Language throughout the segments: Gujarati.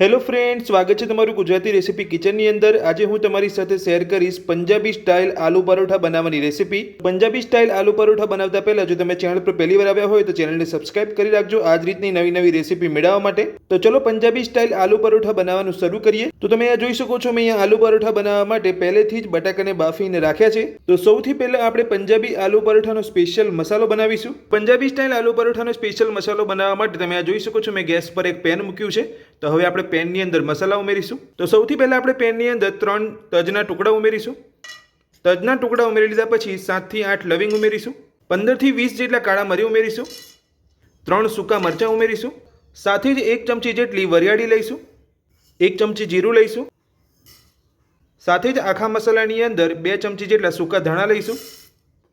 હેલો ફ્રેન્ડ સ્વાગત છે તમારું ગુજરાતી રેસીપી કિચનની અંદર. આજે હું તમારી સાથે શેર કરીશ પંજાબી સ્ટાઇલ આલુ પરોઠા બનાવવાની રેસીપી પંજાબી સ્ટાઇલ આલુ પરોઠા બનાવતા પહેલાં જો તમે ચેનલ પર પહેલી વાર આવ્યા હોય તો ચેનલને સબસ્ક્રાઇબ કરી રાખજો. આ રીતની નવી નવી રેસીપી મેળવવા માટે. તો ચલો પંજાબી સ્ટાઇલ આલુ પરોઠા બનાવવાનું શરૂ કરીએ. તો તમે અહીંયા જોઈ શકો છો, મેં અહીંયા આલુ પરોઠા બનાવવા માટે પહેલેથી જ બટાકાને બાફીને રાખ્યા છે. તો સૌથી પહેલા આપણે પંજાબી આલુ પરોઠાનો સ્પેશિયલ મસાલો બનાવીશું. પંજાબી સ્ટાઇલ આલુ પરોઠાનો સ્પેશિયલ મસાલો બનાવવા માટે તમે આ જોઈ શકો છો, મેં ગેસ પર એક પેન મૂક્યું છે. તો હવે આપણે પેનની અંદર મસાલા ઉમેરીશું. તો સૌથી પહેલાં આપણે પેનની અંદર ત્રણ તજના ટુકડા ઉમેરીશું. તજના ટુકડા ઉમેરી લીધા પછી સાતથી આઠ લવિંગ ઉમેરીશું. પંદરથી વીસ જેટલા કાળા મરી ઉમેરીશું. ત્રણ સૂકા મરચાં ઉમેરીશું. સાથે જ એક ચમચી જેટલી વરિયાળી લઈશું. એક ચમચી જીરું લઈશું. સાથે જ આખા મસાલાની અંદર બે ચમચી જેટલા સૂકા ધાણા લઈશું.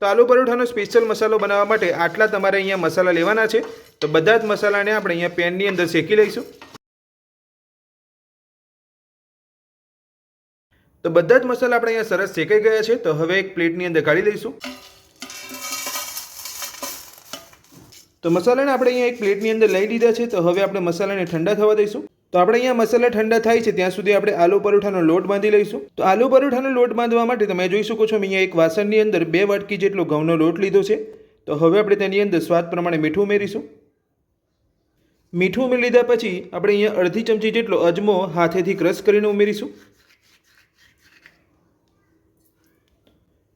તો આલુ પરોઠાનો સ્પેશિયલ મસાલો બનાવવા માટે આટલા તમારે અહીંયા મસાલા લેવાના છે. તો બધા જ મસાલાને આપણે અહીંયા પેનની અંદર શેકી લઈશું. તો બધા જ મસાલા આપણે અહીંયા સરસ શેકાઈ ગયા છે. તો હવે એક પ્લેટની અંદર કાઢી લઈશું. તો મસાલાને આપણે અહીંયા એક પ્લેટની અંદર લઈ લીધા છે. તો હવે આપણે મસાલાને ઠંડા થવા દઈશું. તો આપણે અહીંયા મસાલા ઠંડા થાય છે ત્યાં સુધી આપણે આલુ પરોઠાનો લોટ બાંધી લઈશું. તો આલુ પરોઠાનો લોટ બાંધવા માટે તમે જોઈ શકો છો અહીંયા એક વાસણની અંદર બે વાટકી જેટલો ઘઉંનો લોટ લીધો છે. તો હવે આપણે તેની અંદર સ્વાદ પ્રમાણે મીઠું ઉમેરીશું. મીઠું ઉમેરી લીધા પછી આપણે અહીંયા અડધી ચમચી જેટલો અજમો હાથેથી ક્રશ કરીને ઉમેરીશું.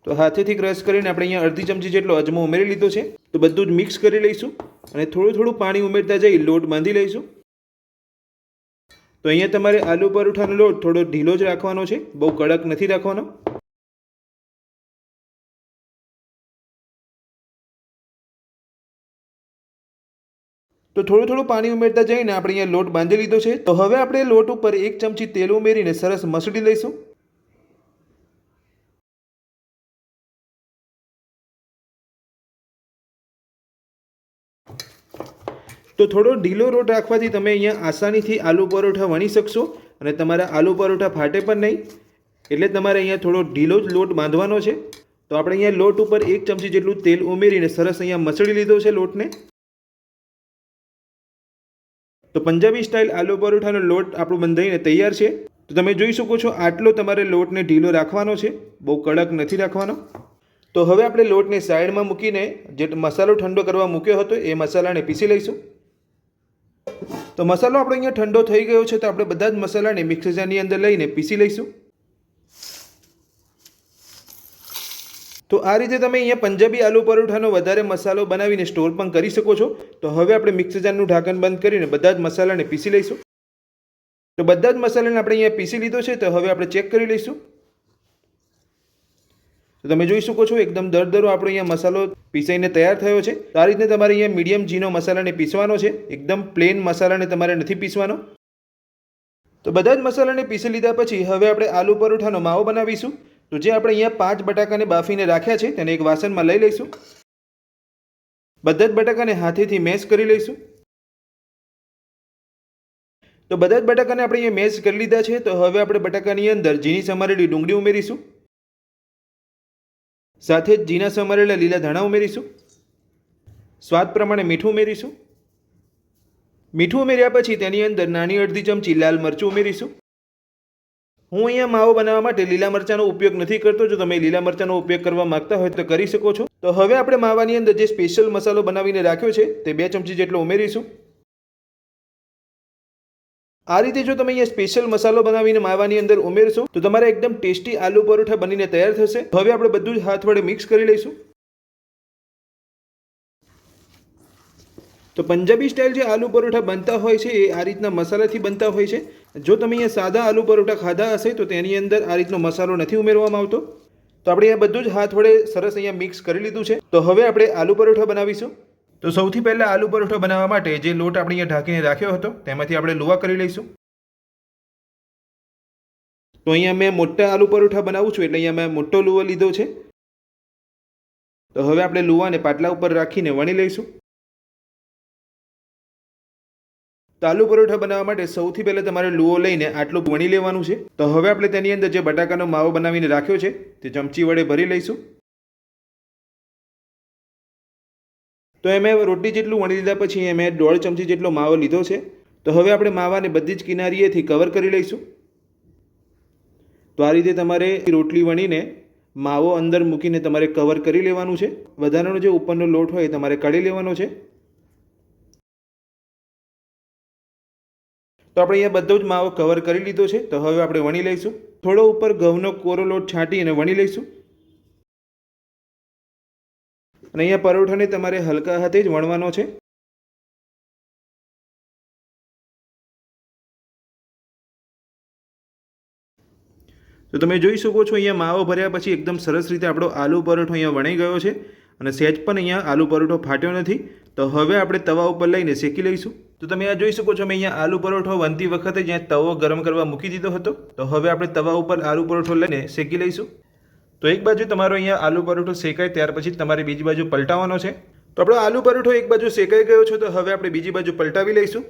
તો હાથેથી ક્રશ કરીને આપણે અહીંયા અડધી ચમચી જેટલો અજમો ઉમેરી લીધો છે. તો બધું જ મિક્સ કરી લઈશું અને થોડું થોડું પાણી ઉમેરતા જઈ લોટ બાંધી લઈશું. તો અહીંયા તમારે આલુ પરોઠાનો લોટ થોડો ઢીલો જ રાખવાનો છે. બહુ કડક નથી રાખવાનો. તો થોડું થોડું પાણી ઉમેરતા જઈને આપણે અહીંયા લોટ બાંધી લીધો છે. તો હવે આપણે લોટ ઉપર એક ચમચી તેલ ઉમેરીને સરસ મસળી લઈશું. તો થોડો ઢીલો રોટ રાખવાથી તમે અહીંયા આસાનીથી આલુ પરોઠા વણી શકશો અને તમારા આલુ પરોઠા ફાટે પણ નહીં. એટલે તમારે અહીંયા થોડો ઢીલો જ લોટ બાંધવાનો છે. તો આપણે અહીંયા લોટ ઉપર એક ચમચી જેટલું તેલ ઉમેરીને સરસ અહીંયા મસળી લીધો છે લોટને. તો પંજાબી સ્ટાઇલ આલુ પરોઠાનો લોટ આપણો બંધાઈને તૈયાર છે. તો તમે જોઈ શકો છો આટલો તમારે લોટને ઢીલો રાખવાનો છે. બહુ કડક નથી રાખવાનો. તો હવે આપણે લોટને સાઈડમાં મૂકીને જે મસાલો ઠંડો કરવા મૂક્યો હતો એ મસાલાને પીસી લઈશું. તો મસાલો આપણો અહીંયા ઠંડો થઈ ગયો છે તો આપણે બધા જ મસાલાને મિક્સરની અંદર લઈને પીસી લઈશું. તો આ રીતે તમે અહીંયા પંજાબી આલુ પરોઠાનો વધારે મસાલો બનાવીને સ્ટોર પણ કરી શકો છો. તો હવે આપણે મિક્સર જારનું ઢાંકણ બંધ કરીને બધા જ મસાલાને પીસી લઈશું. તો બધા જ મસાલાને આપણે અહીંયા પીસી લીધો છે તો હવે આપણે ચેક કરી લઈશું. તો તમે જોઈ શકો છો, એકદમ દરદરો આપણો અહીંયા મસાલો પીસાઈને તૈયાર થયો છે. તો આ રીતે તમારે અહીંયા મીડિયમ ઝીનો મસાલાને પીસવાનો છે. એકદમ પ્લેન મસાલાને તમારે નથી પીસવાનો. તો બધા જ મસાલાને પીસી લીધા પછી હવે આપણે આલુ પરોઠાનો માવો બનાવીશું. તો જે આપણે અહીંયા પાંચ બટાકાને બાફીને રાખ્યા છે, તેને એક વાસણમાં લઈ લઈશું. બધા જ બટાકાને હાથેથી મેશ કરી લઈશું. તો બધા જ બટાકાને આપણે અહીંયા મેશ કરી લીધા છે. તો હવે આપણે બટાકાની અંદર ઝીણી સમારેલી ડુંગળી ઉમેરીશું. સાથે જ ઝીણા સમારેલા લીલા ધાણા ઉમેરીશું. સ્વાદ પ્રમાણે મીઠું ઉમેરીશું. મીઠું ઉમેર્યા પછી તેની અંદર નાની અડધી ચમચી લાલ મરચું ઉમેરીશું. હું અહીંયા માવો બનાવવા માટે લીલા મરચાંનો ઉપયોગ નથી કરતો. જો તમે લીલા મરચાંનો ઉપયોગ કરવા માંગતા હોય તો કરી શકો છો. તો હવે આપણે માવાની અંદર જે સ્પેશિયલ મસાલો બનાવીને રાખ્યો છે, તે બે ચમચી જેટલો ઉમેરીશું. આ રીતે જો તમે અહીંયા સ્પેશિયલ મસાલો બનાવીને માવાની અંદર ઉમેરશો, તો તમારા એકદમ ટેસ્ટી આલુ પરોઠા બનીને તૈયાર થશે. હવે આપણે બધું જ હાથ વડે મિક્સ કરી લઈશું. તો પંજાબી સ્ટાઇલ જે આલુ પરોઠા બનતા હોય છે, એ આ રીતના મસાલાથી બનતા હોય છે. જો તમે અહીંયા સાદા આલુ પરોઠા ખાધા હશે, તો તેની અંદર આ રીતનો મસાલો નથી ઉમેરવામાં આવતો. તો આપણે અહીંયા બધું જ હાથ વડે સરસ અહીંયા મિક્સ કરી લીધું છે. તો હવે આપણે આલુ પરોઠા બનાવીશું. તો સૌથી પહેલાં આલુ પરોઠો બનાવવા માટે જે લોટ આપણે અહીંયા ઢાંકીને રાખ્યો હતો, તેમાંથી આપણે લુવા કરી લઈશું. તો અહીંયા મેં મોટા આલુ પરોઠા બનાવું છું, એટલે અહીંયા મેં મોટો લુવો લીધો છે. તો હવે આપણે લુવાને પાટલા ઉપર રાખીને વણી લઈશું. તો આલુ પરોઠા બનાવવા માટે સૌથી પહેલાં તમારે લુઓ લઈને આટલું વણી લેવાનું છે. તો હવે આપણે તેની અંદર જે બટાકાનો માવો બનાવીને રાખ્યો છે, તે ચમચી વડે ભરી લઈશું. તો એ મેં રોટલી જેટલું વણી લીધા પછી એ મેં દોઢ ચમચી જેટલો માવો લીધો છે. તો હવે આપણે માવાને બધી જ કિનારીએથી કવર કરી લઈશું. તો આ રીતે તમારે રોટલી વણીને માવો અંદર મૂકીને તમારે કવર કરી લેવાનું છે. વધારાનો જે ઉપરનો લોટ હોય એ તમારે કાઢી લેવાનો છે. તો આપણે અહીંયા બધો જ માવો કવર કરી લીધો છે. તો હવે આપણે વણી લઈશું. થોડો ઉપર ઘઉંનો કોરો લોટ છાંટીને વણી લઈશું. અને અહીંયા પરોઠાને તમારે હલકા હાથે જ વણવાનો છે. તો તમે જોઈ શકો છો, અહીંયા માવો ભર્યા પછી એકદમ સરસ રીતે આપણો આલુ પરોઠો અહીંયા વણાઈ ગયો છે અને સહેજ પણ અહીંયા આલુ પરોઠો ફાટ્યો નથી. તો હવે આપણે તવા ઉપર લઈને શેકી લઈશું. તો તમે આ જોઈ શકો છો, મેં અહીંયા આલુ પરોઠો વનતી વખતે જ્યાં તવો ગરમ કરવા મૂકી દીધો હતો. તો હવે આપણે તવા ઉપર આલુ પરોઠો લઈને શેકી લઈશું. તો એક બાજુ તમારો અહીંયા આલુ પરોઠો શેકાય ત્યાર પછી તમારે બીજી બાજુ પલટાવવાનો છે. તો આપણો આલુ પરોઠો એક બાજુ શેકાઈ ગયો છે તો હવે આપણે બીજી બાજુ પલટાવી લઈશું.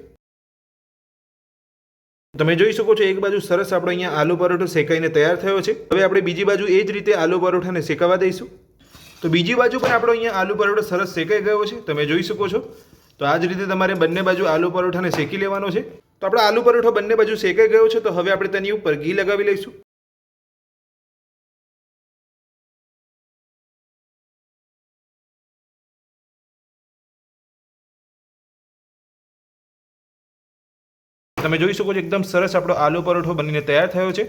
તમે જોઈ શકો છો એક બાજુ સરસ આપણો અહીંયા આલુ પરોઠો શેકાઈને તૈયાર થયો છે. હવે આપણે બીજી બાજુ એ જ રીતે આલુ પરોઠાને શેકાવા દઈશું. તો બીજી બાજુ પણ આપણો અહીંયા આલુ પરોઠો સરસ શેકાઈ ગયો છે. તમે જોઈ શકો છો. તો આ જ રીતે તમારે બંને બાજુ આલુ પરોઠાને શેકી લેવાનો છે. તો આપણો આલુ પરોઠો બંને બાજુ શેકાઈ ગયો છે તો હવે આપણે તેની ઉપર ઘી લગાવી લઈશું. તમે જોઈ શકો છો એકદમ સરસ આપણો આલુ પરોઠો બનીને તૈયાર થયો છે.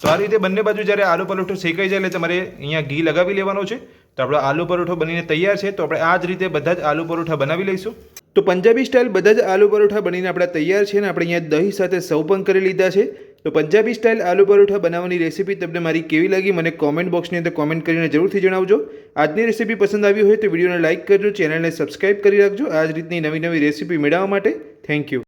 તો આ રીતે બંને બાજુ જ્યારે આલુ પરોઠો શેકાઈ જાય એટલે તમારે અહીંયા ઘી લગાવી લેવાનો છે. તો આપણો આલુ પરોઠો બનીને તૈયાર છે. તો આપણે આ જ રીતે બધા જ આલુ પરોઠા બનાવી લઈશું. તો પંજાબી સ્ટાઇલ બધા જ આલુ પરોઠા બનીને આપણા તૈયાર છે અને આપણે અહીંયા દહીં સાથે સૌ પણ કરી લીધા છે. તો પંજાબી સ્ટાઇલ આલુ પરોઠા બનાવવાની રેસીપી તમને મારી કેવી લાગી મને કોમેન્ટ બોક્સની અંદર કોમેન્ટ કરીને જરૂરથી જણાવજો. આજની રેસીપી પસંદ આવી હોય તો વિડીયોને લાઇક કરજો ચેનલને સબસ્ક્રાઇબ કરી રાખજો. આ જ રીતની નવી નવી રેસીપી મેળવવા માટે થેન્ક યુ